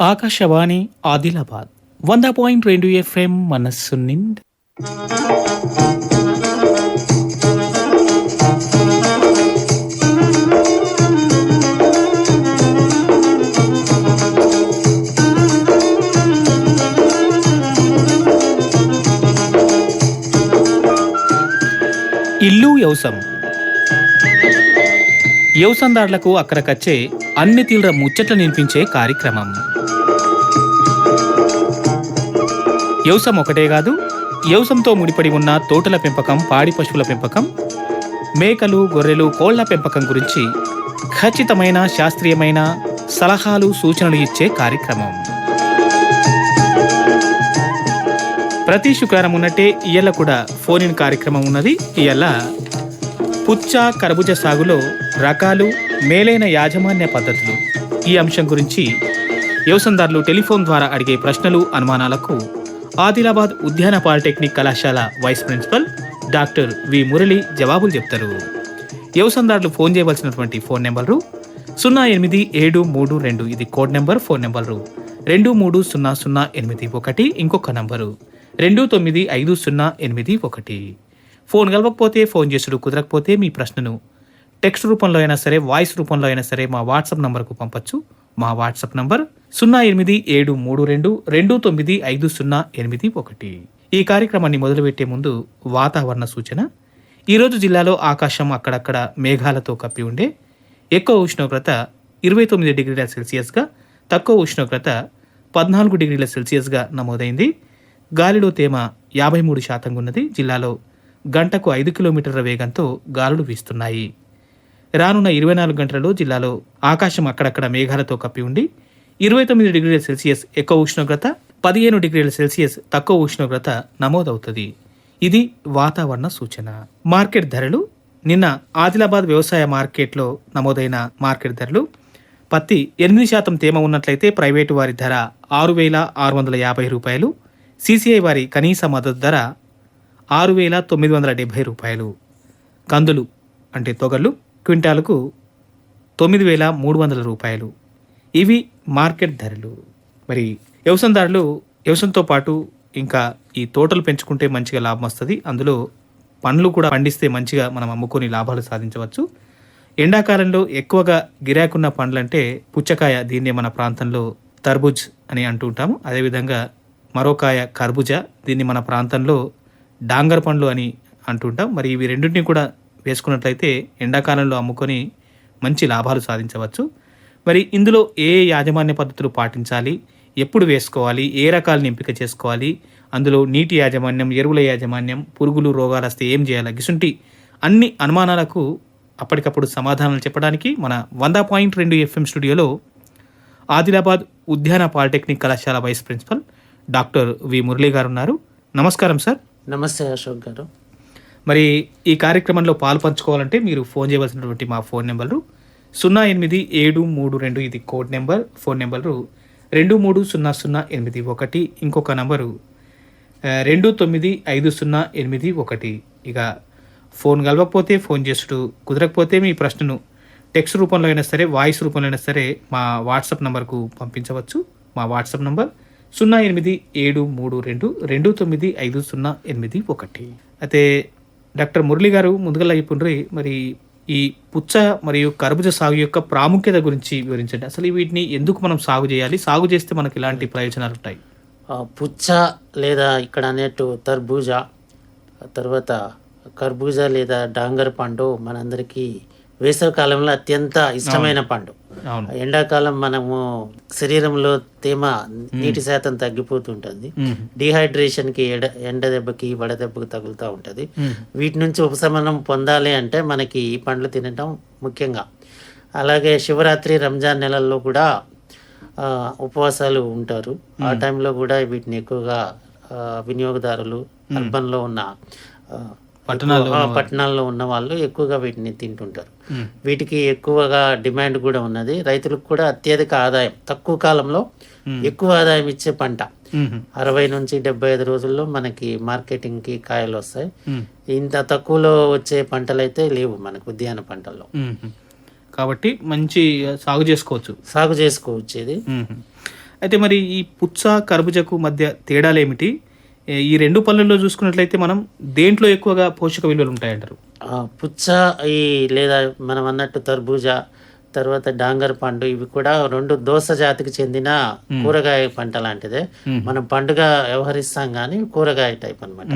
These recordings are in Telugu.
ఆకాశవాణి ఆదిలాబాద్ వంద పాయింట్ రెండు ఎఫ్ఎం మనస్సు నిండా. ఇల్లు యవసం యవసందారులకు అక్కడకచ్చే అన్ని తీవ్ర ముచ్చట్లు నినిపించే కార్యక్రమం. యవసం ఒకటే కాదు యవసంతో ముడిపడి ఉన్న తోటల పెంపకం పాడి పశువుల పెంపకం మేకలు గొర్రెలు కోళ్ళ పెంపకం గురించి ఖచ్చితమైన శాస్త్రీయమైన సలహాలు సూచనలు ఇచ్చే కార్యక్రమం. ప్రతి శుక్రవారం ఉన్నట్టే ఇయ్యల కూడా ఫోన్ ఇన్ కార్యక్రమం ఉన్నది. ఇయ్యల పుచ్చ కర్బుజ సాగులో రకాలు మేలైన యాజమాన్య పద్ధతులు. ఈ అంశం గురించి వ్యవసాయదారులు టెలిఫోన్ ద్వారా అడిగే ప్రశ్నలు అనుమానాలకు ఆదిలాబాద్ ఉద్యాన పాలిటెక్నిక్ కళాశాల vice principal doctor V Murali జవాబులు చెప్తారు. వ్యవసాయదారులు ఫోన్ చేయవలసినటువంటి ఫోన్ నెంబరు సున్నా ఎనిమిది ఏడు మూడు రెండు. ఇది కోడ్ నెంబర్ ఫోన్ నెంబరు రెండు మూడు సున్నా సున్నా ఎనిమిది ఒకటి ఇంకొక నంబరు రెండు తొమ్మిది ఐదు సున్నా ఎనిమిది ఒకటి. ఫోన్ కలవకపోతే ఫోన్ చేసుడు కుదరకపోతే మీ ప్రశ్నను టెక్స్ట్ రూపంలో అయినా సరే వాయిస్ రూపంలో అయినా సరే మా వాట్సాప్ నంబర్కు పంపొచ్చు. మా వాట్సాప్ నంబర్ సున్నా ఎనిమిది ఏడు మూడు రెండు రెండు తొమ్మిది ఐదు సున్నా ఎనిమిది ఒకటి. ఈ కార్యక్రమాన్ని మొదలుపెట్టే ముందు వాతావరణ సూచన. ఈరోజు జిల్లాలో ఆకాశం అక్కడక్కడ మేఘాలతో కప్పి ఉండే. ఎక్కువ ఉష్ణోగ్రత ఇరవై తొమ్మిది డిగ్రీల సెల్సియస్గా తక్కువ ఉష్ణోగ్రత పద్నాలుగు డిగ్రీల సెల్సియస్గా నమోదైంది. గాలిలో తేమ యాభై మూడు శాతంగా ఉన్నది జిల్లాలో గంటకు ఐదు కిలోమీటర్ల వేగంతో గాలులు వీస్తున్నాయి. రానున్న ఇరవై నాలుగు గంటలలో జిల్లాలో ఆకాశం అక్కడక్కడ మేఘాలతో కప్పి ఉండి ఇరవై తొమ్మిది డిగ్రీల సెల్సియస్ ఎక్కువ ఉష్ణోగ్రత పదిహేను డిగ్రీల సెల్సియస్ తక్కువ ఉష్ణోగ్రత నమోదవుతుంది. ఇది వాతావరణ సూచన. మార్కెట్ ధరలు. నిన్న ఆదిలాబాద్ వ్యవసాయ మార్కెట్లో నమోదైన మార్కెట్ ధరలు. పత్తి ఎనిమిది శాతం తేమ ఉన్నట్లయితే ప్రైవేటు వారి ధర ఆరు వేల ఆరు వందల యాభై రూపాయలు. సీసీఐ వారి కనీస మద్దతు ధర ఆరు వేల తొమ్మిది వందల డెబ్బై రూపాయలు. కందులు అంటే తొగలు క్వింటాలకు తొమ్మిది వేల మూడు వందల రూపాయలు. ఇవి మార్కెట్ ధరలు. మరి వ్యవసాయదారులు వ్యవసాయంతో పాటు ఇంకా ఈ తోటలు పెంచుకుంటే మంచిగా లాభం వస్తుంది. అందులో పండ్లు కూడా పండిస్తే మంచిగా మనం అమ్ముకొని లాభాలు సాధించవచ్చు. ఎండాకాలంలో ఎక్కువగా గిరాకున్న పండ్లంటే పుచ్చకాయ దీన్నే మన ప్రాంతంలో తర్బుజ్ అని అంటూ ఉంటాము. అదేవిధంగా మరోకాయ కర్బుజ దీన్ని మన ప్రాంతంలో డాంగర్ పండ్లు అని అంటుంటాం మరి ఇవి రెండింటిని కూడా వేసుకున్నట్లయితే ఎండాకాలంలో అమ్ముకొని మంచి లాభాలు సాధించవచ్చు. మరి ఇందులో ఏ యాజమాన్య పద్ధతులు పాటించాలి? ఎప్పుడు వేసుకోవాలి? ఏ రకాలను ఎంపిక చేసుకోవాలి? అందులో నీటి యాజమాన్యం ఎరువుల యాజమాన్యం పురుగులు రోగాలు వస్తే ఏం చేయాలి? గిసుంటి అన్ని అనుమానాలకు అప్పటికప్పుడు సమాధానాలు చెప్పడానికి మన వంద పాయింట్ రెండు ఎఫ్ఎం స్టూడియోలో ఆదిలాబాద్ ఉద్యాన పాలిటెక్నిక్ కళాశాల vice principal doctor V Murali garu ఉన్నారు. నమస్కారం సార్. నమస్తే అశోక్ గారు. మరి ఈ కార్యక్రమంలో పాల్పంచుకోవాలంటే మీరు ఫోన్ చేయవలసినటువంటి మా ఫోన్ నెంబరు సున్నా ఎనిమిది ఏడు మూడు రెండు ఇది కోడ్ నెంబర్ ఫోన్ నెంబరు రెండు మూడు సున్నా సున్నా ఎనిమిది ఒకటి ఇంకొక నంబరు రెండు తొమ్మిది ఐదు సున్నా ఎనిమిది ఒకటి. ఇక ఫోన్ కలవకపోతే ఫోన్ చేసుడు కుదరకపోతే మీ ప్రశ్నను టెక్స్ట్ రూపంలో అయినా సరే వాయిస్ రూపంలో అయినా సరే మా వాట్సాప్ నంబర్కు పంపించవచ్చు. మా వాట్సాప్ నంబర్ సున్నా ఎనిమిది ఏడు మూడు రెండు రెండు తొమ్మిది ఐదు సున్నా ఎనిమిది ఒకటి. అయితే డాక్టర్ మురళి గారు ముందుగా చెప్పుండ్రి మరి ఈ పుచ్చ మరియు కర్బుజ సాగు యొక్క ప్రాముఖ్యత గురించి వివరించండి. అసలు వీటిని ఎందుకు మనం సాగు చేయాలి? సాగు చేస్తే మనకి ఇలాంటి ప్రయోజనాలు ఉంటాయి? పుచ్చ లేదా ఇక్కడ అనేట్టు తర్బూజ తర్వాత కర్బూజా లేదా డాంగర్ పండు మనందరికీ వేసవి కాలంలో అత్యంత ఇష్టమైన పండు. ఎండాకాలం మనము శరీరంలో తేమ నీటి శాతం తగ్గిపోతుంటుంది. డిహైడ్రేషన్కి ఎడ ఎండ దెబ్బకి వడ దెబ్బకి తగులుతూ ఉంటుంది. వీటి నుంచి ఉపశమనం పొందాలి అంటే మనకి ఈ పండ్లు తినటం ముఖ్యంగా. అలాగే శివరాత్రి రంజాన్ నెలల్లో కూడా ఉపవాసాలు ఉంటారు. ఆ టైంలో కూడా వీటిని ఎక్కువగా వినియోగదారులు అర్బన్లో ఉన్న పట్టణాల్లో ఉన్న వాళ్ళు ఎక్కువగా వీటిని తింటుంటారు. వీటికి ఎక్కువగా డిమాండ్ కూడా ఉన్నది. రైతులకు కూడా అత్యధిక ఆదాయం. తక్కువ కాలంలో ఎక్కువ ఆదాయం ఇచ్చే పంట. అరవై నుంచి డెబ్బై ఐదు రోజుల్లో మనకి మార్కెటింగ్కి కాయలు వస్తాయి. ఇంత తక్కువలో వచ్చే పంటలు అయితే లేవు మనకు ఉద్యాన పంటల్లో. కాబట్టి మంచి సాగు చేసుకోవచ్చు. సాగు చేసుకోవచ్చు ఇది. అయితే మరి ఈ పుచ్చ కర్బుజకు మధ్య తేడాలు ఏమిటి ఈ రెండు పళ్ళల్లో చూసుకున్నట్లయితే మనం దేంట్లో ఎక్కువగా పోషక విలువలు ఉంటాయంటారు? పుచ్చ ఈ లేదా మనం అన్నట్టు తర్బూజా తర్వాత డాంగర్ పండు ఇవి కూడా రెండు దోస జాతికి చెందిన కూరగాయ పంట లాంటిదే. మనం పండుగ వ్యవహరిస్తాం కానీ కూరగాయ టైప్ అన్నమాట.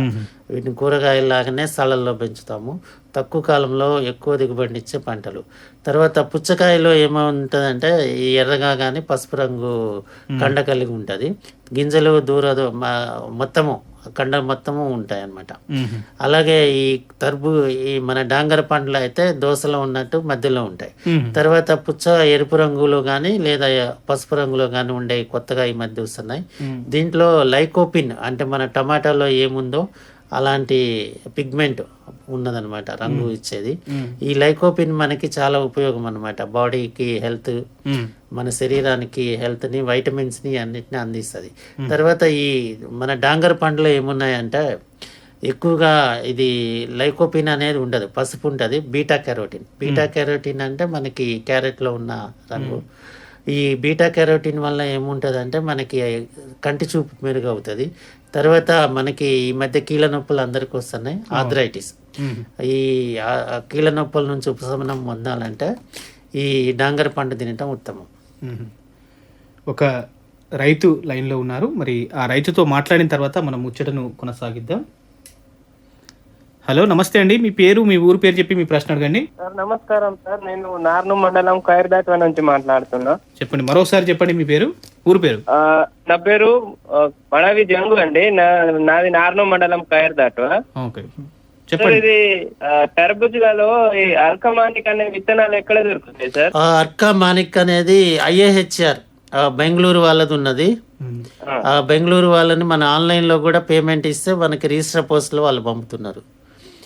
వీటిని కూరగాయలాగానే స్థలాల్లో పెంచుతాము. తక్కువ కాలంలో ఎక్కువ దిగుబడినిచ్చే పంటలు. తర్వాత పుచ్చకాయలో ఏముంటుందంటే ఈ ఎర్రగా కానీ పసుపు రంగు కండ కలిగి ఉంటుంది. గింజలు దూర మొత్తము కండ మొత్తము ఉంటాయి అన్నమాట అలాగే ఈ తర్బు ఈ మన డాంగర పండ్లు అయితే దోసలో ఉన్నట్టు మధ్యలో ఉంటాయి. తర్వాత పుచ్చ ఎరుపు రంగులో కానీ లేదా పసుపు రంగులో కానీ ఉండే కొత్తగా ఈ మధ్య వస్తున్నాయి. దీంట్లో లైకోపిన్ అంటే మన టమాటాలో ఏముందో అలాంటి పిగ్మెంట్ ఉన్నదన్నమాట రంగు ఇచ్చేది. ఈ లైకోపిన్ మనకి చాలా ఉపయోగం అన్నమాట బాడీకి హెల్త్ మన శరీరానికి హెల్త్ని వైటమిన్స్ని అన్నిటిని అందిస్తుంది. తర్వాత ఈ మన డాంగర్ పండ్లు ఏమున్నాయంటే ఎక్కువగా ఇది లైకోపిన్ అనేది ఉండదు పసుపు ఉంటుంది బీటా కెరోటిన్. బీటా కెరోటిన్ అంటే మనకి క్యారెట్లో ఉన్న రంగు. ఈ బీటా కెరోటిన్ వల్ల ఏముంటుంది అంటే మనకి కంటి చూపు మెరుగవుతుంది. తర్వాత మనకి ఈ మధ్య కీళ్ళ నొప్పులు అందరికీ వస్తున్నాయి ఆథరైటిస్ ఈ కీళ్ళ నొప్పుల నుంచి ఉపశమనం పొందాలంటే ఈ డాంగర్ పండు తినటం ఉత్తమం. ఒక రైతు లైన్లో ఉన్నారు. మరి ఆ రైతుతో మాట్లాడిన తర్వాత మనం ముచ్చటను కొనసాగిద్దాం. హలో నమస్తే అండి. మీ పేరు మీ ఊరు పేరు చెప్పి మీ ప్రశ్న అడగండి. సార్ నమస్కారం సార్. నేను నార్ను మండలం ఖైర్దాట్వ నుంచి మాట్లాడుతున్నా. చెప్పండి. మరోసారి చెప్పండి మీ పేరు ఊరు పేరు. ఆ, నా పేరు ఆ, మడవి జంగు అండి. నా నాది నార్ను మండలం ఖైర్దాట్వ. ఓకే. చెప్పండి. ఇది ఆ, టర్బుజాలో ఈ అల్కమానిక్ అనే విత్తనాలు ఎక్కడ దొరుకుతాయి సార్? ఆ అర్కా మానిక్ అనేది ఐఏహెచ్ఆర్ బెంగళూరు వాళ్ళది ఉన్నది. ఆ బెంగళూరు వాళ్ళని మన ఆన్లైన్లో కూడా పేమెంట్ ఇస్తే మనకి రిజిస్టర్ పోస్ట్లో వాళ్ళు పంపుతున్నారు.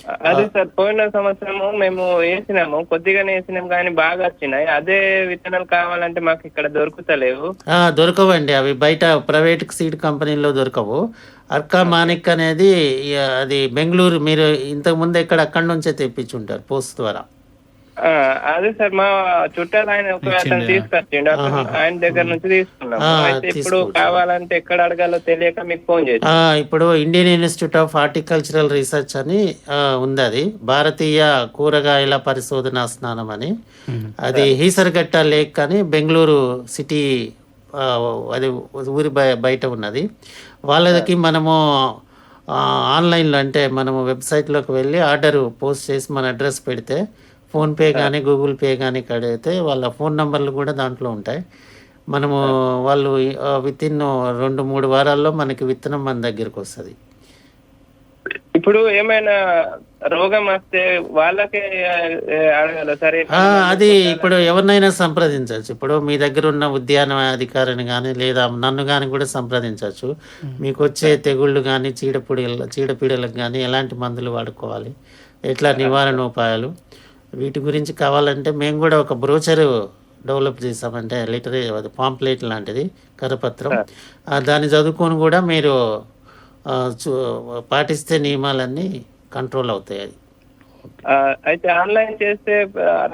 అదే సార్ పోయిన సంవత్సరము మేము వేసినాము కొద్దిగానే వేసినాం కానీ బాగా వచ్చినాయి. అదే విత్తనాలు కావాలంటే మాకు ఇక్కడ దొరుకుతలేవు. ఆ, దొరకవండి. అవి బయట ప్రైవేట్ సీడ్ కంపెనీల్లో దొరకవు. అర్కా మానిక్ అనేది అది బెంగళూరు మీరు ఇంతకుముందు ఎక్కడ అక్కడి నుంచే తెప్పించుంటారు పోస్ట్ ద్వారా. అదే సార్ మా చుట్టాలు ఆయన ఒక అతను తీసుకొచ్చిండు. ఆయన దగ్గర నుంచి తీసుకున్నాం అయితే ఇప్పుడు. కావాలంటే ఎక్కడ అడగాలో తెలియక మీకు ఫోన్ చేసి ఆ, ఇప్పుడు Indian institute of horticultural research అని ఉంది అది భారతీయ కూరగాయల పరిశోధనా స్నానం అని. అది హీసర్గట్ట లేక్ అని బెంగళూరు సిటీ అది ఊరి బయ- బయట ఉన్నది. వాళ్ళకి మనము ఆ, ఆన్లైన్లో అంటే మనము వెబ్సైట్లోకి వెళ్ళి ఆర్డర్ పోస్ట్ చేసి మన అడ్రస్ పెడితే ఫోన్పే కానీ గూగుల్ పే కానీ కడిగితే వాళ్ళ ఫోన్ నంబర్లు కూడా దాంట్లో ఉంటాయి. మనము వాళ్ళు విత్ ఇన్ రెండు మూడు వారాల్లో మనకి విత్తనం మన దగ్గరికి వస్తుంది. ఇప్పుడు ఏమైనా రోగం వస్తే వాళ్ళకే సరే. అది ఇప్పుడు ఎవరినైనా సంప్రదించవచ్చు. ఇప్పుడు మీ దగ్గర ఉన్న ఉద్యాన అధికారిని కానీ లేదా నన్ను కానీ కూడా సంప్రదించవచ్చు. మీకు వచ్చే తెగుళ్ళు కానీ చీడపీడల చీడపీడలకు కానీ ఎలాంటి మందులు వాడుకోవాలి? ఎట్లా నివారణ ఉపాయాలు? వీటి గురించి కావాలంటే మేము కూడా ఒక బ్రోచరు డెవలప్ చేసామంటే లిటరీ అది పాంప్లెట్ లాంటిది కరపత్రం. దాన్ని చదువుకొని కూడా మీరు పాటిస్తే నియమాలన్నీ కంట్రోల్ అవుతాయి అది. అయితే ఆన్లైన్ చేస్తే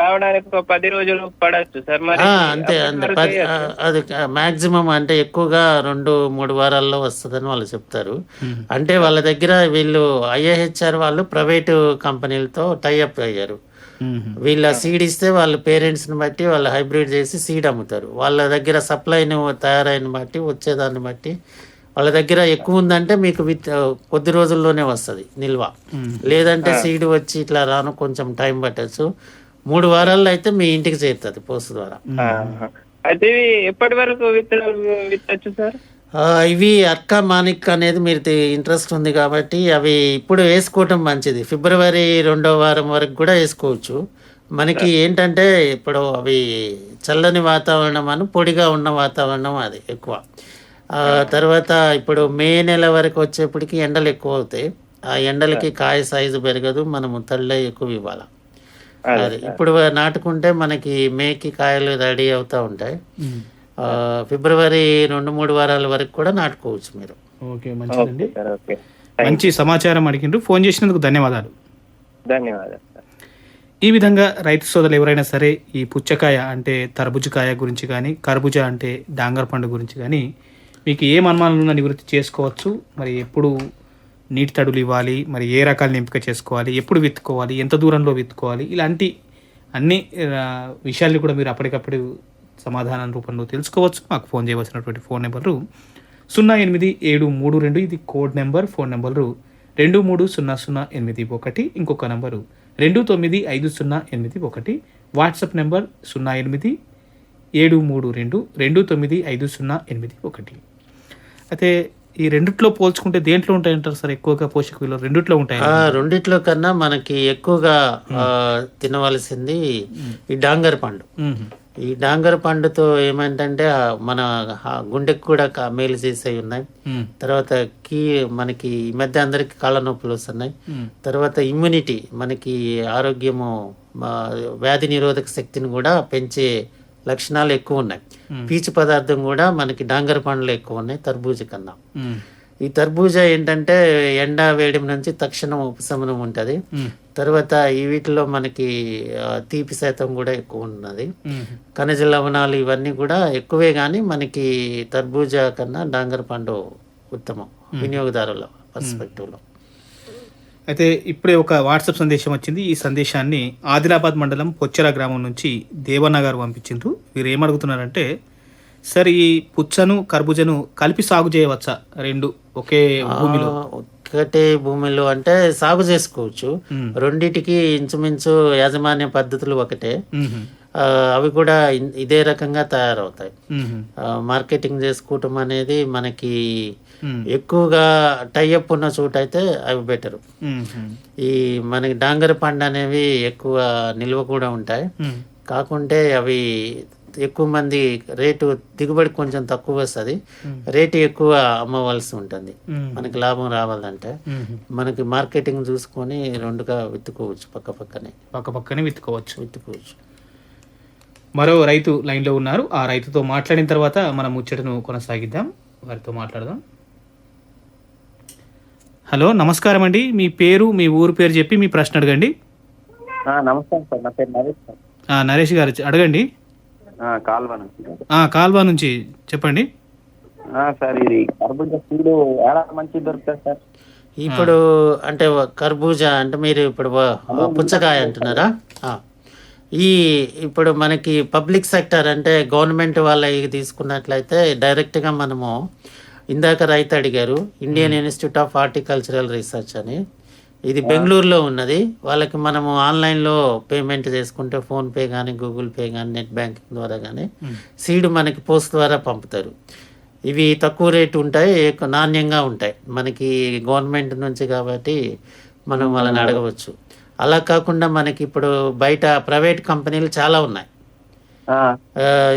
రావడానికి ఒక పది రోజులు పడచ్చు సార్ మరి? అంతే అంతే. అది మాక్సిమం అంటే ఎక్కువగా రెండు మూడు వారాల్లో వస్తుందని వాళ్ళు చెప్తారు. అంటే వాళ్ళ దగ్గర వీళ్ళు ఐఏహెచ్ఆర్ వాళ్ళు ప్రైవేటు కంపెనీలతో టైఅప్ అయ్యారు. వీళ్ళ సీడ్ ఇస్తే వాళ్ళ పేరెంట్స్ని బట్టి వాళ్ళు హైబ్రిడ్ చేసి సీడ్ అమ్ముతారు. వాళ్ళ దగ్గర సప్లైని తయారైన బట్టి వచ్చేదాన్ని బట్టి వాళ్ళ దగ్గర ఎక్కువ ఉందంటే మీకు విత్ కొద్ది రోజుల్లోనే వస్తుంది నిల్వ. లేదంటే సీడ్ వచ్చి ఇట్లా రాను కొంచెం టైం పట్టచ్చు. మూడు వారాల్లో అయితే మీ ఇంటికి చేరుతుంది పోస్ట్ ద్వారా. అయితే ఎప్పటి వరకు విత్తనాలు విత్తచ్చు సార్? ఇవి అర్కా మానిక్ అనేది మీరు ఇంట్రెస్ట్ ఉంది కాబట్టి అవి ఇప్పుడు వేసుకోవటం మంచిది. ఫిబ్రవరి రెండో వారం వరకు కూడా వేసుకోవచ్చు. మనకి ఏంటంటే ఇప్పుడు అవి చల్లని వాతావరణం అని పొడిగా ఉన్న వాతావరణం అది ఎక్కువ. ఆ, తర్వాత ఇప్పుడు మే నెల వరకు వచ్చేప్పటికి ఎండలు ఎక్కువ అవుతాయి ఆ ఎండలకి కాయ సైజు పెరగదు. మనము తళ్ళే ఎక్కువ ఇవ్వాలి. అది ఇప్పుడు నాటుకుంటే మనకి మేకి కాయలు రెడీ అవుతూ ఉంటాయి. ఆ, ఫిబ్రవరి రెండు మూడు వారాల వరకు కూడా నాటుకోవచ్చు మీరు. ఓకే మంచిదండి. మంచి సమాచారం అడిగిండ్రు. ఫోన్ చేసినందుకు ధన్యవాదాలు. ధన్యవాదాలు ఈ విధంగా రైతు సోదరులు ఎవరైనా సరే ఈ పుచ్చకాయ అంటే తర్బుజకాయ గురించి కానీ కర్బుజ అంటే డాంగర్ పండు గురించి కానీ మీకు ఏం అనుమానాలు ఉన్నా నివృత్తి చేసుకోవచ్చు? మరి ఎప్పుడు నీటి తడులు ఇవ్వాలి? మరి ఏ రకాలను ఎంపిక చేసుకోవాలి? ఎప్పుడు విత్తుకోవాలి? ఎంత దూరంలో విత్తుకోవాలి? ఇలాంటి అన్ని విషయాల్ని కూడా మీరు అప్పటికప్పుడు సమాధానం రూపంలో తెలుసుకోవచ్చు. మాకు ఫోన్ చేయవలసినటువంటి ఫోన్ నెంబరు సున్నా ఎనిమిది ఏడు మూడు రెండు. ఇది కోడ్ నెంబర్ ఫోన్ నెంబరు రెండు మూడు సున్నా సున్నా ఎనిమిది ఒకటి. ఇంకొక నంబరు రెండు తొమ్మిది ఐదు సున్నా ఎనిమిది ఒకటి. వాట్సాప్ నెంబర్ సున్నా ఎనిమిది ఏడు మూడు రెండు. రెండు తొమ్మిది ఐదు సున్నా ఎనిమిది ఒకటి. అయితే ఈ రెండిట్లో పోల్చుకుంటే దేంట్లో ఉంటాయంటారు సార్? ఎక్కువగా పోషక విలువలు రెండిట్లో ఉంటాయి? రెండిట్లో కన్నా మనకి ఎక్కువగా తినవలసింది ఈ డాంగర్ పండు. ఈ డాంగర్ పండుతో ఏమంటే ఆ, మన గుండెకు కూడా మేలు చేసేవి ఉన్నాయి. తర్వాత కీ మనకి ఈ మధ్య అందరికి కాళ్ళ నొప్పులు వస్తున్నాయి. తర్వాత ఇమ్యూనిటీ మనకి ఆరోగ్యము వ్యాధి నిరోధక శక్తిని కూడా పెంచే లక్షణాలు ఎక్కువ ఉన్నాయి. పీచు పదార్థం కూడా మనకి డాంగర్ పండ్లు ఎక్కువ ఉన్నాయి తర్బూజ కన్నా. ఈ తర్బూజా ఏంటంటే ఎండ వేడిమి నుంచి తక్షణం ఉపశమనం ఉంటుంది. తర్వాత ఈ వీటిలో మనకి తీపి శాతం కూడా ఎక్కువ ఉన్నది. ఖనిజ లవణాలు ఇవన్నీ కూడా ఎక్కువే కానీ మనకి తర్బూజా కన్నా డాంగర్ పండు ఉత్తమం వినియోగదారుల పర్స్పెక్టివ్లో. అయితే ఇప్పుడే ఒక వాట్సాప్ సందేశం వచ్చింది. ఈ సందేశాన్ని ఆదిలాబాద్ మండలం పొచ్చర గ్రామం నుంచి దేవన్న గారు పంపించిండ్రు. వీరు ఏమడుగుతున్నారంటే సార్ ఈ పుచ్చను కర్బూజను కలిపి సాగు చేయవచ్చా? రెండు ఒకే భూమిలో. ఆ, ఒక్కటే భూమిలో అంటే సాగు చేసుకోవచ్చు. రెండిటికి ఇంచుమించు యాజమాన్య పద్ధతులు ఒకటే అవి కూడా ఇదే రకంగా తయారవుతాయి మార్కెటింగ్ చేసుకోవటం అనేది మనకి. ఎక్కువగా టైఅప్ ఉన్న చోట అయితే అవి బెటరు. ఈ మనకి డాంగర్ పండు అనేవి ఎక్కువ నిల్వ కూడా ఉంటాయి. కాకుంటే అవి ఎక్కువ మంది రేటు దిగుబడి కొంచెం తక్కువ వస్తుంది. రేటు ఎక్కువ అమ్మవలసి ఉంటుంది. మనకి లాభం రావాలంటే. మనకి మార్కెటింగ్ చూసుకొని రెండుగా విత్తుకోవచ్చు పక్క పక్కనే. పక్క పక్కనే విత్తుకోవచ్చు. విత్తుకోవచ్చు. మరో రైతు లైన్లో ఉన్నారు. ఆ రైతుతో మాట్లాడిన తర్వాత మనం ముచ్చటను కొనసాగిద్దాం. వారితో మాట్లాడదాం. హలో నమస్కారం అండి. మీ పేరు మీ ఊరు పేరు చెప్పి మీ ప్రశ్న అడగండి. నమస్కారం సార్. నా పేరు నరేష్ సార్. ఆ, నరేష్ గారు అడగండి. కాల్వ నుంచి. ఆ, కాల్వా నుంచి. చెప్పండి. సార్ ఇది కర్బూజా సీడ్ ఎలా మంచి దొరుకుతుంది సార్? ఇప్పుడు అంటే కర్బూజా అంటే మీరు ఇప్పుడు పుచ్చకాయ అంటున్నారా? ఆ. ఈ ఇప్పుడు మనకి పబ్లిక్ సెక్టర్ అంటే గవర్నమెంట్ వాళ్ళ తీసుకున్నట్లయితే డైరెక్ట్గా మనము ఇందాక రైతు అడిగారు Indian institute of horticultural research అని. ఇది బెంగళూరులో ఉన్నది. వాళ్ళకి మనము ఆన్లైన్లో పేమెంట్ చేసుకుంటే ఫోన్పే కానీ గూగుల్ పే కానీ నెట్ బ్యాంకింగ్ ద్వారా కానీ సీడ్ మనకి పోస్ట్ ద్వారా పంపుతారు. ఇవి తక్కువ రేటు ఉంటాయి నాణ్యంగా ఉంటాయి. మనకి గవర్నమెంట్ నుంచి కాబట్టి మనం వాళ్ళని అడగవచ్చు. అలా కాకుండా మనకి ఇప్పుడు బయట ప్రైవేట్ కంపెనీలు చాలా ఉన్నాయి.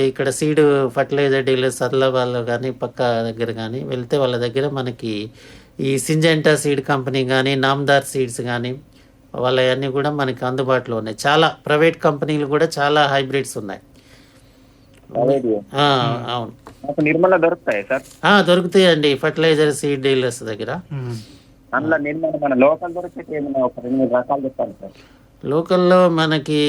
ఇక్కడ సీడ్ ఫర్టిలైజర్ డీలర్స్ అదిలాబాద్లో కానీ పక్క దగ్గర కానీ వెళ్తే వాళ్ళ దగ్గర మనకి ఈ సింజెంటా సీడ్ కంపెనీ కానీ నామ్దార్ సీడ్స్ కానీ వాళ్ళవన్నీ కూడా మనకి అందుబాటులో ఉన్నాయి. చాలా ప్రైవేట్ కంపెనీలు కూడా చాలా హైబ్రిడ్స్ ఉన్నాయి. ఆ, అవును. నాకు నిర్మల దొరుకుతాయి సార్? దొరుకుతాయండి ఫర్టిలైజర్ సీడ్ డీలర్స్ దగ్గర. అందులో నిర్మల మన లోకల్ ఏమైనా ఒక రెండు రకాలు చెప్పాలి సార్. లోకల్లో మనకి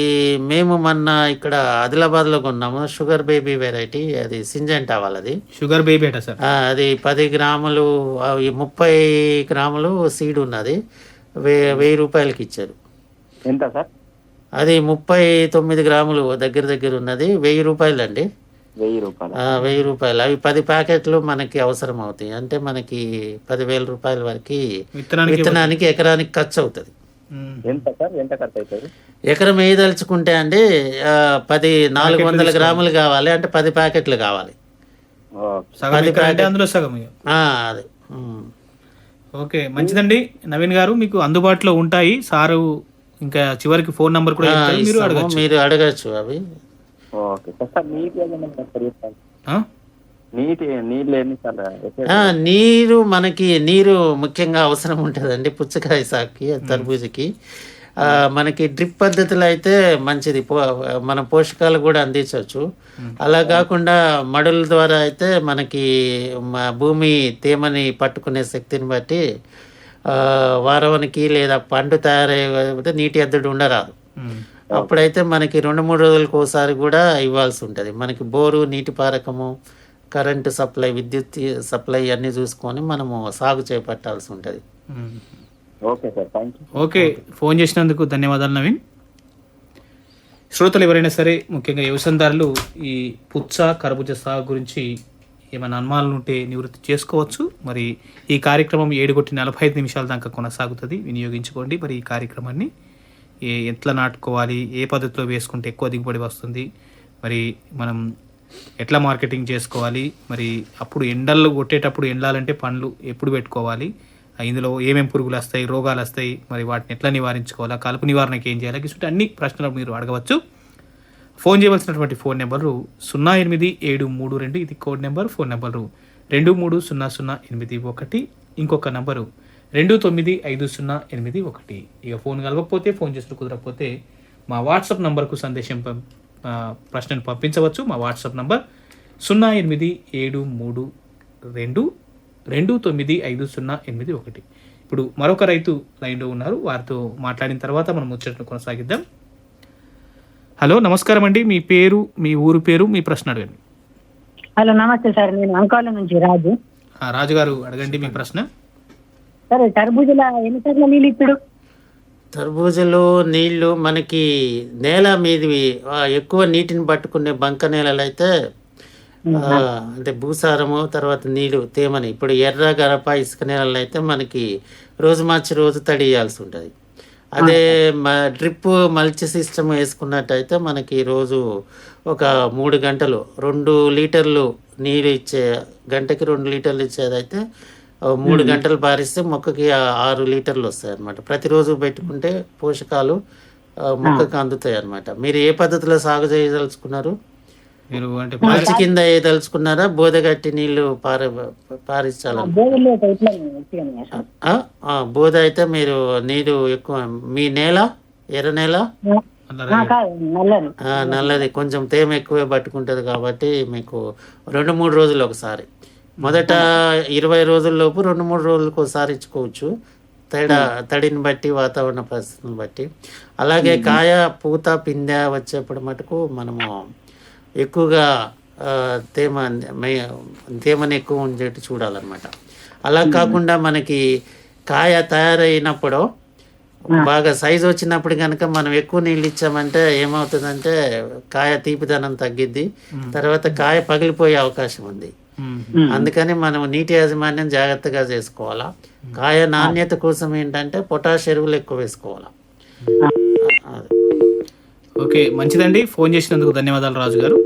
మేము మొన్న ఇక్కడ ఆదిలాబాద్లో కొన్నాము. Sugar baby variety. అది సింజెంటా వాళ్ళది. Sugar baby sir. ఆ, అది పది గ్రాములు అవి ముప్పై గ్రాములు సీడ్ ఉన్నది. వే వెయ్యి రూపాయలకి ఇచ్చారు. ఎంత సార్? అది ముప్పై తొమ్మిది గ్రాములు దగ్గర దగ్గర ఉన్నది. వెయ్యి రూపాయలు అండి వెయ్యి రూపాయలు? ఆ, వెయ్యి రూపాయలు. అవి పది ప్యాకెట్లు మనకి అవసరం అవుతాయి అంటే మనకి పదివేల రూపాయల వరకు విత్తనానికి విత్తనానికి ఎకరానికి ఖర్చు అవుతుంది. ఎంత సార్? ఎంత ఖర్చు అవుతుంది ఎకరం వేయదలుచుకుంటే అండి పది నాలుగు వందల గ్రాములు కావాలి అంటే పది ప్యాకెట్లు కావాలి. సగం ఎకరా అంటే అందులో సగం అదే. ఓకే మంచిదండి. నవీన్ గారు మీకు అందుబాటులో ఉంటాయి. సారు ఇంకా చివరికి ఫోన్ నంబర్ కూడా మీరు. అడగచ్చు. మీరు అడగచ్చు అవి. ఓకే. సార్ సార్ నీటి నీరు మనకి నీరు ముఖ్యంగా అవసరం ఉంటుందండి పుచ్చకాయ సాగుకి తర్బూజకి. మనకి డ్రిప్ పద్ధతిలో అయితే మంచిది. పో మన పోషకాలు కూడా అందించవచ్చు. అలా కాకుండా మడుల ద్వారా అయితే మనకి భూమి తేమని పట్టుకునే శక్తిని బట్టి ఆ, వారానికి లేదా పండు తయారయ్యే నీటి ఎద్దడి ఉండరాదు. అప్పుడైతే మనకి రెండు మూడు రోజులకు ఒకసారి కూడా ఇవ్వాల్సి ఉంటుంది. మనకి బోరు నీటి పారకము కరెంటు సప్లై విద్యుత్ సప్లై అన్నీ చూసుకొని మనము సాగు చేపట్టాల్సి ఉంటుంది. Okay sir thank you okay phone చేసినందుకు ధన్యవాదాలు నవీన్. శ్రోతలు ఎవరైనా సరే ముఖ్యంగా వ్యవసాయదారులు ఈ పుచ్చ కర్బూజ సాగు గురించి ఏమైనా అనుమానాలు ఉంటే నివృత్తి చేసుకోవచ్చు. మరి ఈ కార్యక్రమం ఏడు కొట్టి నలభై ఐదు నిమిషాల దాకా కొనసాగుతుంది. వినియోగించుకోండి. మరి ఈ కార్యక్రమాన్ని ఏ ఎట్లా నాటుకోవాలి? ఏ పద్ధతిలో వేసుకుంటే ఎక్కువ దిగుబడి వస్తుంది? మరి మనం ఎట్లా మార్కెటింగ్ చేసుకోవాలి? మరి అప్పుడు ఎండల్లో కొట్టేటప్పుడు ఎండాలంటే పండ్లు ఎప్పుడు పెట్టుకోవాలి? ఇందులో ఏమేమి పురుగులు వస్తాయి రోగాలు వస్తాయి మరి వాటిని ఎట్లా నివారించుకోవాలా? కలుపు నివారణకి ఏం చేయాలి? ఇటువంటి అన్ని ప్రశ్నలు మీరు అడగవచ్చు. ఫోన్ చేయవలసినటువంటి ఫోన్ నెంబరు సున్నా ఎనిమిది ఏడు మూడు రెండు ఇది కోడ్ నెంబర్ ఫోన్ నెంబరు రెండు మూడు సున్నా సున్నా ఎనిమిది ఒకటి ఇంకొక నంబరు రెండు తొమ్మిది ఐదు సున్నా ఎనిమిది ఒకటి. ఇక ఫోన్ కలవకపోతే ఫోన్ చేసిన కుదరకపోతే మా వాట్సాప్ నంబర్కు సందేశం ప్రశ్నను పంపించవచ్చు. మా వాట్సాప్ నంబర్ సున్నా ఎనిమిది ఏడు మూడు రెండు రెండు తొమ్మిది ఐదు సున్నా ఎనిమిది ఒకటి. ఇప్పుడు మరొక రైతు లైన్లో ఉన్నారు. వారితో మాట్లాడిన తర్వాత మనం ముచ్చటను కొనసాగిద్దాం. హలో నమస్కారం అండి. మీ పేరు మీ ఊరు పేరు మీ ప్రశ్న అడగండి. హలో నమస్తే సార్. నేను అంకాల నుంచి రాజు. రాజు గారు అడగండి మీ ప్రశ్న. సరే టర్బూజల ఎన్ని సార్లు నీళ్ళు ఇప్పుడు? తర్బూజలో నీళ్ళు మనకి నేల మీది ఆ, ఎక్కువ నీటిని పట్టుకునే బంక నేలలు అయితే అంటే భూసారము తర్వాత నీళ్ళు తేమని ఇప్పుడు ఎర్ర గరప ఇసుక నేలలు అయితే మనకి రోజు మార్చి రోజు తడియాల్సి ఉంటుంది. అదే మ డ్రిప్ మల్చి సిస్టమ్ వేసుకున్నట్టయితే మనకి రోజు ఒక మూడు గంటలు రెండు లీటర్లు నీరు ఇచ్చే గంటకి రెండు లీటర్లు ఇచ్చేదైతే మూడు గంటలు పారిస్తే మొక్కకి ఆరు లీటర్లు వస్తాయి అనమాట ప్రతిరోజు పెట్టుకుంటే పోషకాలు మొక్కకి అందుతాయి అనమాట మీరు ఏ పద్ధతిలో సాగు చేయదలుచుకున్నారు? మీరు అంటే మల్చి కింద వేయదలుచుకున్నారా బోదగట్టి నీళ్ళు పార? ఆ, బోధ అయితే మీరు నీరు ఎక్కువ మీ నేల ఎర్ర నేల? నల్లది. కొంచెం తేమ ఎక్కువే పట్టుకుంటుంది కాబట్టి మీకు రెండు మూడు రోజులు ఒకసారి. మొదట ఇరవై రోజుల్లోపు రెండు మూడు రోజులకు ఒకసారి ఇచ్చుకోవచ్చు. తేడా తడిని బట్టి వాతావరణ పరిస్థితిని బట్టి. అలాగే కాయ పూత పిందె వచ్చేప్పుడు మటుకు మనము ఎక్కువగా తేమ తేమని ఎక్కువ ఉండేట్టు చూడాలన్నమాట. అలా కాకుండా మనకి కాయ తయారైనప్పుడు బాగా సైజు వచ్చినప్పుడు కనుక మనం ఎక్కువ నీళ్ళు ఇచ్చామంటే ఏమవుతుందంటే కాయ తీపిదనం తగ్గిద్ది. తర్వాత కాయ పగిలిపోయే అవకాశం ఉంది. అందుకని మనం నీటి యాజమాన్యం జాగ్రత్తగా చేసుకోవాలా. కాయ నాణ్యత కోసం ఏంటంటే పొటాష్ ఎరువులు ఎక్కువ వేసుకోవాలా. ఓకే మంచిదండి. ఫోన్ చేసినందుకు ధన్యవాదాలు రాజు గారు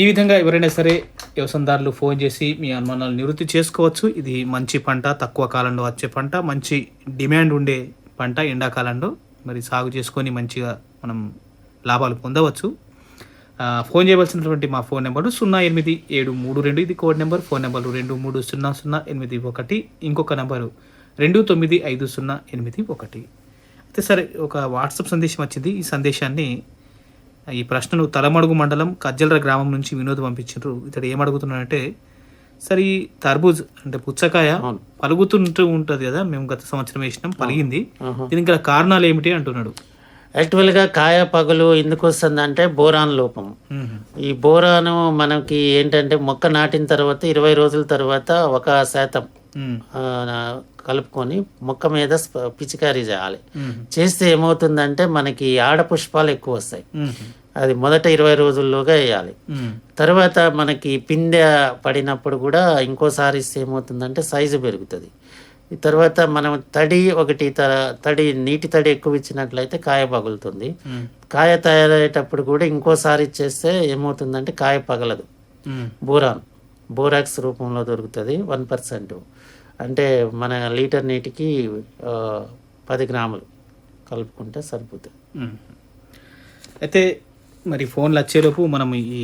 ఈ విధంగా ఎవరైనా సరే వ్యవసాయదారులు ఫోన్ చేసి మీ అనుమానాలు నివృత్తి చేసుకోవచ్చు. ఇది మంచి పంట తక్కువ కాలంలో వచ్చే పంట మంచి డిమాండ్ ఉండే పంట ఎండాకాలంలో. మరి సాగు చేసుకొని మంచిగా మనం లాభాలు పొందవచ్చు. ఫోన్ చేయవలసినటువంటి మా ఫోన్ నెంబరు సున్నా ఎనిమిది ఏడు మూడు రెండు ఇది కోడ్ నెంబర్ ఫోన్ నెంబరు రెండు మూడు సున్నా సున్నా ఎనిమిది ఒకటి ఇంకొక నెంబరు రెండు తొమ్మిది ఐదు సున్నా ఎనిమిది ఒకటి. అయితే సరే ఒక వాట్సాప్ సందేశం వచ్చింది. ఈ సందేశాన్ని ఈ ప్రశ్నను తలమడుగు మండలం కజ్జలర గ్రామం నుంచి వినోద్ పంపించారు ఇతడు ఏమడుగుతున్నాడంటే సరే ఈ తర్బూజ్ అంటే పుచ్చకాయ. పలుగుతుంటూ ఉంటుంది కదా మేము గత సంవత్సరం వేసినాం పలిగింది. దీనికి గల కారణాలు ఏమిటి? అంటున్నాడు. యాక్చువల్గా కాయ పగులు ఎందుకు వస్తుందంటే బోరాన్ లోపం. ఈ బోరాను మనకి ఏంటంటే మొక్క నాటిన తర్వాత ఇరవై రోజుల తర్వాత ఒక శాతం కలుపుకొని మొక్క మీద పిచికారీ చేయాలి. చేస్తే ఏమవుతుందంటే మనకి ఆడ పుష్పాలు ఎక్కువ వస్తాయి. అది మొదట ఇరవై రోజుల్లోగా వేయాలి. తర్వాత మనకి పిందె పడినప్పుడు కూడా ఇంకోసారి ఇస్తే ఏమవుతుందంటే సైజు పెరుగుతుంది ఈ తర్వాత మనం తడి ఒకటి తడి నీటి తడి ఎక్కువ ఇచ్చినట్లయితే కాయ పగులుతుంది. కాయ తయారయ్యేటప్పుడు కూడా ఇంకోసారి ఇచ్చేస్తే ఏమవుతుందంటే కాయ పగలదు. బోరాన్ బోరాక్స్ రూపంలో దొరుకుతుంది వన్ పర్సెంట్ అంటే మన లీటర్ నీటికి పది గ్రాములు కలుపుకుంటే సరిపోతుంది. అయితే మరి ఫోన్లు వచ్చేలోపు మనం ఈ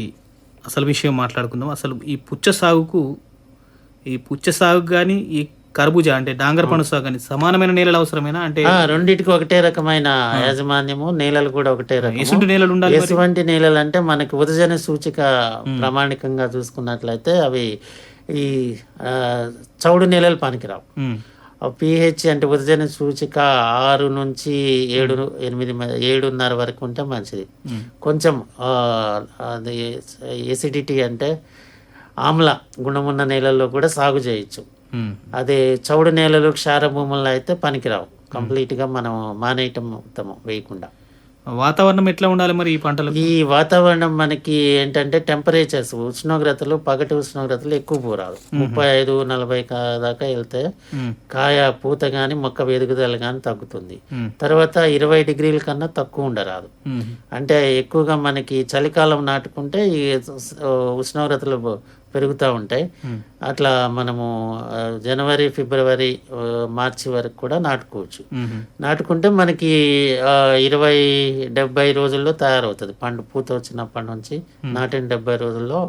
అసలు విషయం మాట్లాడుకుందాం అసలు ఈ పుచ్చ సాగుకు ఈ పుచ్చ సాగు కానీ ఈ కర్బూజా అంటే డాంగర్ పండు సాగు కానీ సమానమైన నేలలు అవసరమేనా? అంటే రెండిటికి ఒకటే రకమైన యాజమాన్యము నేలలు కూడా ఒకటే రకం ఎసుంటి నేలలు ఉండాలి? ఎటువంటి నేలలు అంటే మనకి ఉదజన సూచిక ప్రామాణికంగా చూసుకున్నట్లయితే అవి ఈ చౌడు నేలలు పనికిరావు. పిహెచ్ అంటే ఉదజన సూచిక ఆరు నుంచి ఏడు ఎనిమిది ఏడున్నర వరకు ఉంటే మంచిది. కొంచెం అది ఎసిడిటీ అంటే ఆమ్ల గుణమున్న నేలల్లో కూడా సాగు చేయొచ్చు. అదే చౌడు నేలలు క్షార భూముల్లో అయితే పనికిరావు. కంప్లీట్గా మనం మానేయటం ఉత్తమం వేయకుండా. వాతావరణం ఎట్లా ఉండాలి మరి ఈ పంటలకు? ఈ వాతావరణం మనకి ఏంటంటే టెంపరేచర్స్ ఉష్ణోగ్రతలు పగటి ఉష్ణోగ్రతలు ఎక్కువ పోరాదు ముప్పై ఐదు నలభై దాకా వెళ్తే. కాయ పూత కానీ మొక్క ఎదుగుదల కానీ తగ్గుతుంది. తర్వాత ఇరవై డిగ్రీల కన్నా తక్కువ ఉండరాదు. అంటే ఎక్కువగా మనకి చలికాలం నాటుకుంటే ఈ ఉష్ణోగ్రతలు పెరుగుతూ ఉంటాయి. అట్లా మనము జనవరి ఫిబ్రవరి మార్చి వరకు కూడా నాటుకోవచ్చు. నాటుకుంటే మనకి ఇరవై డెబ్బై రోజుల్లో తయారవుతుంది. పండు పూత వచ్చినప్పటి నుంచి నాటిన డెబ్బై రోజుల్లో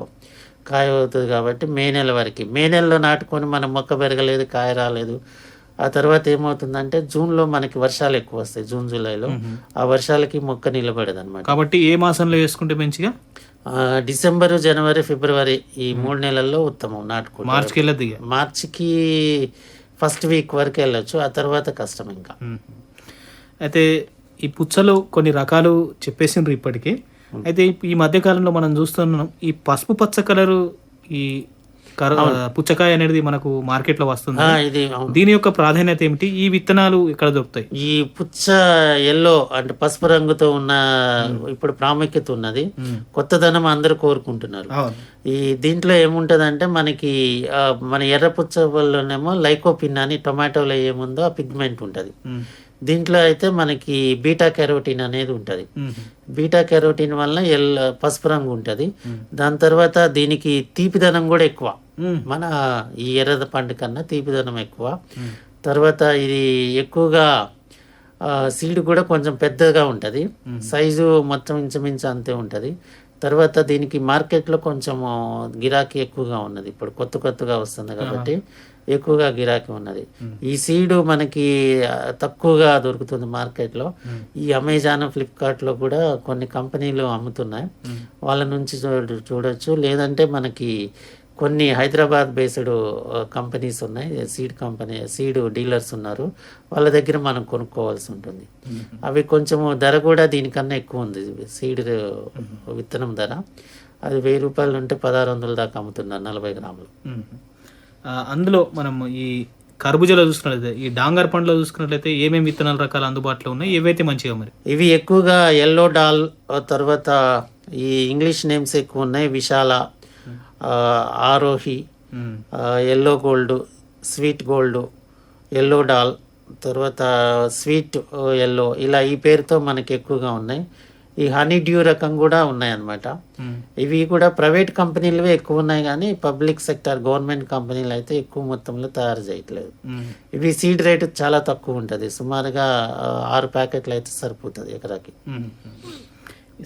కాయ అవుతుంది కాబట్టి మే నెల వరకు. మే నెలలో నాటుకొని మనం మొక్క పెరగలేదు కాయ రాలేదు. ఆ తర్వాత ఏమవుతుందంటే జూన్లో మనకి వర్షాలు ఎక్కువ వస్తాయి జూన్ జూలైలో. ఆ వర్షాలకి మొక్క నిలబడదు అనమాట కాబట్టి ఏ మాసంలో వేసుకుంటే మంచిగా? డిసెంబర్ జనవరి ఫిబ్రవరి ఈ మూడు నెలల్లో ఉత్తమం నాటుకుంటారు మార్చికి మార్చికి ఫస్ట్ వీక్ వరకు వెళ్ళొచ్చు ఆ తర్వాత కష్టం ఇంకా. అయితే ఈ పుచ్చలు కొన్ని రకాలు చెప్పేసిండ్రు ఇప్పటికే. అయితే ఈ మధ్య కాలంలో మనం చూస్తున్నాం ఈ పసుపు పచ్చ కలరు ఈ పుచ్చకాయ అనేది మనకు మార్కెట్లో వస్తుంది. ఆ, ఇది. దీని యొక్క ప్రాధాన్యత ఏమిటి? ఈ విత్తనాలు ఇక్కడ దొరుకుతాయి? ఈ పుచ్చ ఎల్లో అంటే పసుపు రంగుతో ఉన్న ఇప్పుడు ప్రాముఖ్యత ఉన్నది. కొత్తదనం అందరూ కోరుకుంటున్నారు. ఈ దీంట్లో ఏముంటదంటే మనకి మన ఎర్ర పుచ్చ వల్లనేమో లైకోపిన్ అని టొమాటోలో ఏముందో ఆ పిగ్మెంట్ ఉంటుంది. దీంట్లో అయితే మనకి బీటా కెరోటిన్ అనేది ఉంటుంది. బీటా కెరోటిన్ వలన ఎల్ పసుపు రంగు ఉంటుంది. దాని తర్వాత దీనికి తీపిదనం కూడా ఎక్కువ. మన ఈ ఎర్ర పండు కన్నా తీపిదనం ఎక్కువ. తర్వాత ఇది ఎక్కువగా సీడ్ కూడా కొంచెం పెద్దగా ఉంటుంది. సైజు మొత్తం ఇంచుమించు అంతే ఉంటుంది. తర్వాత దీనికి మార్కెట్లో కొంచెం గిరాకీ ఎక్కువగా ఉన్నది. ఇప్పుడు కొత్త కొత్తగా వస్తుంది కాబట్టి. ఎక్కువగా గిరాకీ ఉన్నది. ఈ సీడు మనకి తక్కువగా దొరుకుతుంది మార్కెట్లో. ఈ అమెజాన్ ఫ్లిప్కార్ట్లో కూడా కొన్ని కంపెనీలు అమ్ముతున్నాయి. వాళ్ళ నుంచి చూడ చూడొచ్చు. లేదంటే మనకి కొన్ని హైదరాబాద్ బేస్డ్ కంపెనీస్ ఉన్నాయి. సీడ్ కంపెనీ సీడ్ డీలర్స్ ఉన్నారు. వాళ్ళ దగ్గర మనం కొనుక్కోవాల్సి ఉంటుంది. అవి కొంచెము ధర కూడా దీనికన్నా ఎక్కువ ఉంది. సీడ్ విత్తనం ధర. అది వెయ్యి రూపాయలు ఉంటే పదహారు వందల దాకా అమ్ముతున్నారు నలభై గ్రాములు. అందులో మనం ఈ కర్బూజాలో చూసుకున్నట్లయితే ఈ డాంగర్ పండ్లో చూసుకున్నట్లయితే ఏమేమి విత్తనాల రకాలు అందుబాటులో ఉన్నాయి? ఏవైతే మంచిగా మరి? ఇవి ఎక్కువగా ఎల్లో డాల్ తర్వాత ఈ ఇంగ్లీష్ నేమ్స్ ఎక్కువ ఉన్నాయి. Vishala Arohi. Yellow gold sweet gold yellow doll తర్వాత స్వీట్ ఎల్లో ఇలా ఈ పేరుతో మనకి ఎక్కువగా ఉన్నాయి. ఈ హనీ డ్యూ రకం కూడా ఉన్నాయన్నమాట. ఇవి కూడా ప్రైవేట్ కంపెనీలవే ఎక్కువ ఉన్నాయి కానీ పబ్లిక్ సెక్టర్ గవర్నమెంట్ కంపెనీలు అయితే ఎక్కువ మొత్తంలో తయారు చేయట్లేదు. ఇవి సీడ్ రేట్ చాలా తక్కువ ఉంటుంది సుమారుగా ఆరు ప్యాకెట్లు అయితే సరిపోతుంది ఎకరాకి.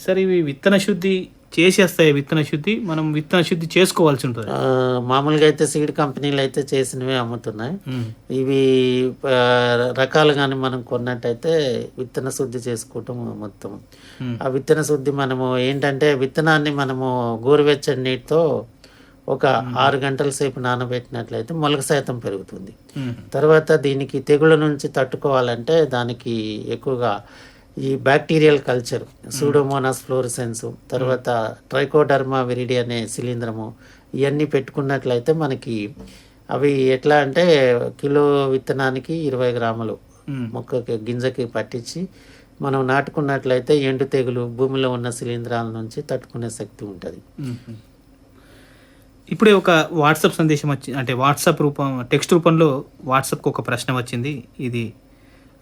సరే ఇవి విత్తన శుద్ధి చేసేస్తాయి విత్తన శుద్ధి మనం విత్తన శుద్ధి చేసుకోవాల్సి ఉంటుంది మామూలుగా అయితే సీడ్ కంపెనీలు అయితే చేసినవే అమ్ముతున్నాయి మ్మ్. ఇవి రకాలు కానీ మనం కొన్నట్టయితే విత్తన శుద్ధి చేసుకోవటం మొత్తం. ఆ విత్తన శుద్ధి మనము ఏంటంటే విత్తనాన్ని మనము గోరువెచ్చని నీటితో ఒక ఆరు గంటల సేపు నానబెట్టినట్లయితే మొలక శాతం పెరుగుతుంది. తర్వాత దీనికి తెగుళ్ళ నుంచి తట్టుకోవాలంటే దానికి ఎక్కువగా ఈ బ్యాక్టీరియల్ కల్చర్ సూడోమోనాస్ ఫ్లోరిసెన్స్ తర్వాత ట్రైకోడర్మా విరిడి అనే శిలీంధ్రము ఇవన్నీ పెట్టుకున్నట్లయితే మనకి అవి ఎట్లా అంటే కిలో విత్తనానికి ఇరవై గ్రాములు. మొక్కకి గింజకి పట్టించి మనం నాటుకున్నట్లయితే ఎండు తెగులు భూమిలో ఉన్న శిలీంధ్రాల నుంచి తట్టుకునే శక్తి ఉంటుంది. ఇప్పుడే ఒక వాట్సాప్ సందేశం వచ్చి అంటే వాట్సాప్ రూపం టెక్స్ట్ రూపంలో వాట్సాప్కి ఒక ప్రశ్న వచ్చింది ఇది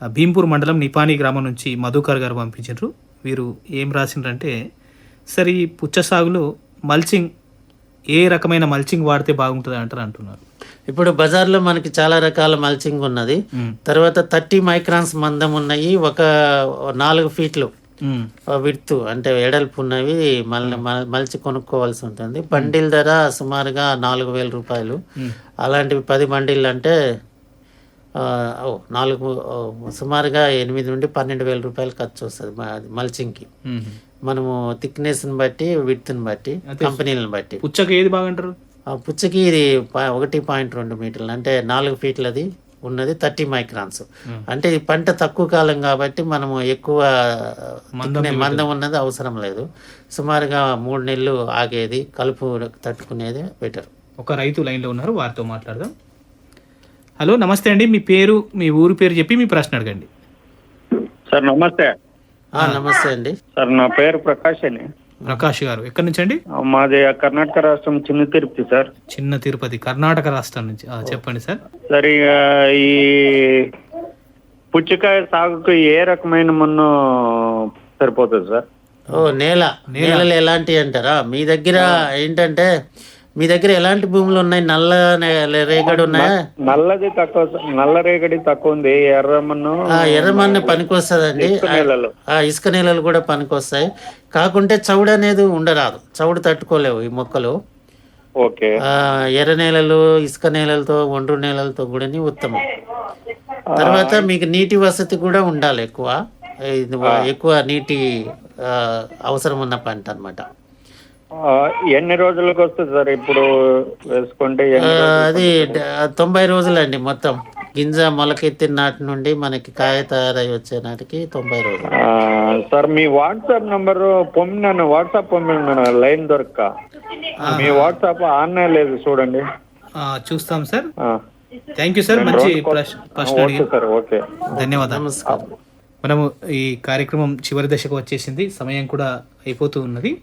భీంపూర్ మండలం నిపాని గ్రామం నుంచి మధుకర్ గారు పంపించారు వీరు ఏం రాసిండ్రంటే సరే ఈ పుచ్చ సాగులో మల్చింగ్ ఏ రకమైన మల్చింగ్ వాడితే బాగుంటుంది అంటారు అంటున్నారు ఇప్పుడు బజార్లో మనకి చాలా రకాల మల్చింగ్ ఉన్నది. తర్వాత థర్టీ మైక్రాన్స్ మందం ఉన్నాయి ఒక నాలుగు ఫీట్లు. విడుతు అంటే ఎడల్పు ఉన్నవి మళ్ళీ మలిచి కొనుక్కోవాల్సి ఉంటుంది బండిల్ ధర సుమారుగా నాలుగు వేల రూపాయలు. అలాంటివి పది బండిల్ అంటే నాలుగు సుమారుగా ఎనిమిది నుండి పన్నెండు వేల రూపాయలు ఖర్చు వస్తుంది మల్చింగ్కి. మనము థిక్నెస్ని బట్టి విడ్త్ని బట్టి కంపెనీలను బట్టి. పుచ్చకి ఏది బాగుంటారు ఆ పుచ్చకి ఇది ఒకటి పాయింట్ రెండు మీటర్లు. అంటే నాలుగు ఫీట్లది ఉన్నది థర్టీ మైక్రాన్స్. అంటే ఈ పంట తక్కువ కాలం కాబట్టి మనము ఎక్కువ మందం ఉన్నది అవసరం లేదు. సుమారుగా మూడు నెలలు ఆగేది కలుపు తట్టుకునేది బెటర్ ఒక రైతు లైన్లో ఉన్నారు వారితో మాట్లాడదాం. హలో నమస్తే అండి. మీ పేరు మీ ఊరు పేరు చెప్పి మీ ప్రశ్న అడగండి. సార్ నమస్తే. నమస్తే అండి. సార్ నా పేరు ప్రకాష్ అని ప్రకాష్ గారు ఎక్కడి నుంచి అండి? మాది కర్ణాటక రాష్ట్రం చిన్న తిరుపతి సార్. చిన్న తిరుపతి కర్ణాటక రాష్ట్రం నుంచి. ఆ, చెప్పండి సార్. సార్ ఇక ఈ పుచ్చకాయ సాగుకు ఏ రకమైన మన్ను సరిపోతుంది సార్? ఓ నేల. నేలలు ఎలాంటి అంటారా? మీ దగ్గర ఏంటంటే మీ దగ్గర ఎలాంటి భూములు ఉన్నాయి? నల్ల రేగడి ఉన్నాయా? నల్లది తక్కువ. నల్ల రేగడి తక్కువ ఉంది. ఎర్ర మన్ను ఆ, ఎర్రమన్ను పనికొస్తుందండి. ఆ ఇసుక నేలలు కూడా పనికొస్తాయి. కాకుంటే చౌడు అనేది ఉండరాదు. చౌడు తట్టుకోలేవు ఈ మొక్కలు. ఓకే. ఆ, ఎర్ర నేలలు ఇసుక నేలలతో ఒండ్రు నేలలతో కూడా ఉత్తమం. తర్వాత మీకు నీటి వసతి కూడా ఉండాలి ఎక్కువ. ఎక్కువ నీటి అవసరం ఉన్న పంట అన్నమాట. ఆ, ఎన్ని రోజులకు వస్తుంది సార్ ఇప్పుడు వేసుకుంటే ఎన్ని ఆ, రోజులు? అది తొంభై రోజులండి మొత్తం. గింజ మొలకెత్తిన నాటి నుండి మనకి కాయ తయారై వచ్చే నాటికి తొంభై రోజులు. ఆ, సార్ మీ వాట్సాప్ నంబర్ పంపినాను వాట్సాప్ పంపినాను లైన్ దొరక్క. మీ వాట్సాప్ ఆన్నే లేదు చూడండి. ఆ, చూస్తాం సార్. ఆ. థ్యాంక్ యూ సార్ మంచి ప్రశ్న ఓకే. ధన్యవాదాలు. నమస్కారం. మనము ఈ కార్యక్రమం చివరి దశకు వచ్చేసింది. సమయం కూడా అయిపోతూ ఉన్నది.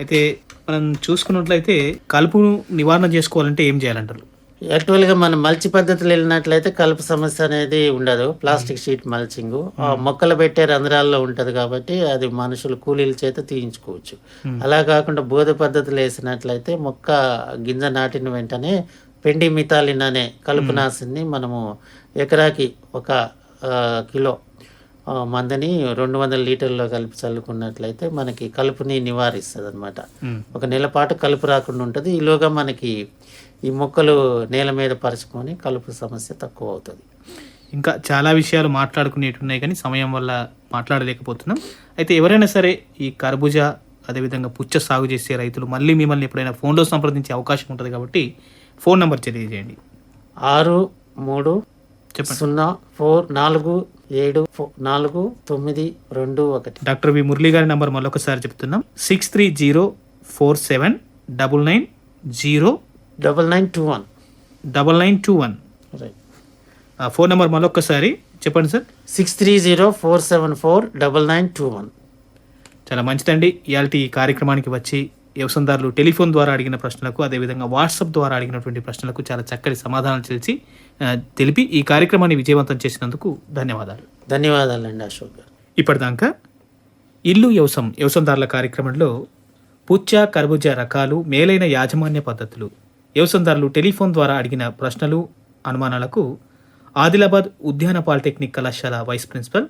అయితే మనం చూసుకున్నట్లయితే కలుపు నివారణ చేసుకోవాలంటే ఏం చేయాలంటారు? యాక్చువల్గా మనం మల్చి పద్ధతిలో వెళ్ళినట్లయితే కలుపు సమస్య అనేది ఉండదు. Plastic sheet mulching. ఆ మొక్కలు పెట్టే రంధ్రాల్లో ఉంటది కాబట్టి అది మనుషులు కూలీల చేత తీయించుకోవచ్చు. అలా కాకుండా బోధ పద్ధతిలో వేసినట్లయితే మొక్క గింజ నాటిన వెంటనే పెండి మితాలిన్ అనే కలుపు నాశిని మనము ఎకరాకి ఒక కిలో మందని రెండు వందల లీటర్లో కలిపి చల్లుకున్నట్లయితే మనకి కలుపుని నివారిస్తుంది అనమాట. ఒక నెల పాటు కలుపు రాకుండా ఉంటుంది. ఈలోగా మనకి ఈ మొక్కలు నేల మీద పరుచుకొని కలుపు సమస్య తక్కువ అవుతుంది ఇంకా చాలా విషయాలు మాట్లాడుకునేవి ఉన్నాయి కానీ సమయం వల్ల మాట్లాడలేకపోతున్నాం. అయితే ఎవరైనా సరే ఈ కర్బూజా అదేవిధంగా పుచ్చ సాగు చేసే రైతులు మళ్ళీ మిమ్మల్ని ఎప్పుడైనా ఫోన్లో సంప్రదించే అవకాశం ఉంటుంది కాబట్టి ఫోన్ నంబర్ తెలియజేయండి. ఆరు మూడు సున్నా ఫోర్ నాలుగు ఏడు నాలుగు తొమ్మిది రెండు ఒకటి. డాక్టర్ వి మురళి గారి నంబర్ మరొకసారి చెప్తున్నాం. Six three zero four seven double nine zero double nine two one. Double nine two one. Right phone number మరొకసారి చెప్పండి sir. Six three zero four seven four double nine two one. చాలా మంచిదండి. ఇవాళ ఈ కార్యక్రమానికి వచ్చి వ్యవసాయదారులు టెలిఫోన్ ద్వారా అడిగిన ప్రశ్నలకు అదేవిధంగా వాట్సాప్ ద్వారా అడిగినటువంటి ప్రశ్నలకు చాలా చక్కటి సమాధానాలు తెలిసి తెలిపి ఈ కార్యక్రమాన్ని విజయవంతం చేసినందుకు ధన్యవాదాలు. ధన్యవాదాలండి అశోక్ గారు. ఇప్పటిదాకా ఇల్లు వ్యవసం వ్యవసాయదారుల కార్యక్రమంలో పుచ్చ కర్బూజా రకాలు మేలైన యాజమాన్య పద్ధతులు వ్యవసాయదారులు టెలిఫోన్ ద్వారా అడిగిన ప్రశ్నలు అనుమానాలకు ఆదిలాబాద్ ఉద్యాన పాలిటెక్నిక్ కళాశాల vice principal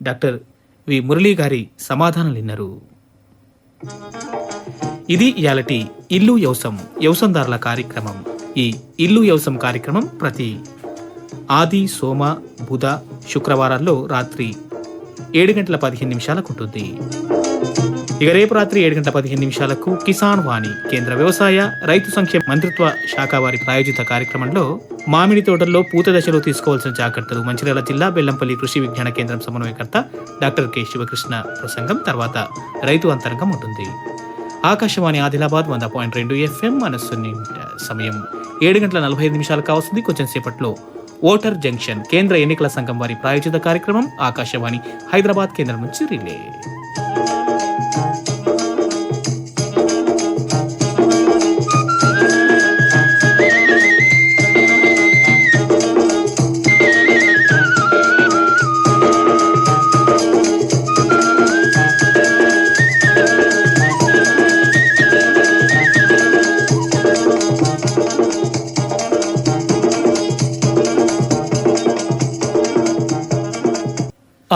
doctor V Murali garu సమాధానాలు విన్నారు ఇది ఇయాలటి ఇల్లు యవసం యవసందారుల కార్యక్రమం. ఈ ఇల్లు యవసం కార్యక్రమం ప్రతి ఆది సోమ బుధ శుక్రవారాల్లో రాత్రి ఏడు గంటల పదిహేను నిమిషాలకు ఉంటుంది. ఇక రేపు రాత్రి ఏడు గంటల పదిహేను నిమిషాలకు కిసాన్ వాణి కేంద్ర వ్యవసాయ రైతు సంక్షేమ మంత్రిత్వ శాఖ వారి ప్రాయోజిత కార్యక్రమంలో మామిడి తోటల్లో పూత దశలో తీసుకోవాల్సిన జాగ్రత్తలు మంచిర్యాల జిల్లా బెల్లంపల్లి కృషి విజ్ఞాన కేంద్రం సమన్వయకర్త డాక్టర్ కె శివకృష్ణ ప్రసంగం తర్వాత రైతు అంతరంగం ఉంటుంది. ఆకాశవాణి ఆదిలాబాద్ వంద పాయింట్ రెండు ఎఫ్ఎం మనస్సు సమయం. ఏడు గంటల నలభై ఐదు నిమిషాలు కావస్తుంది కొంచెం సేపట్లో ఓటర్ జంక్షన్. కేంద్ర ఎన్నికల సంఘం వారి ప్రాయోజిత కార్యక్రమం ఆకాశవాణి హైదరాబాద్ కేంద్రం నుంచి రిలే.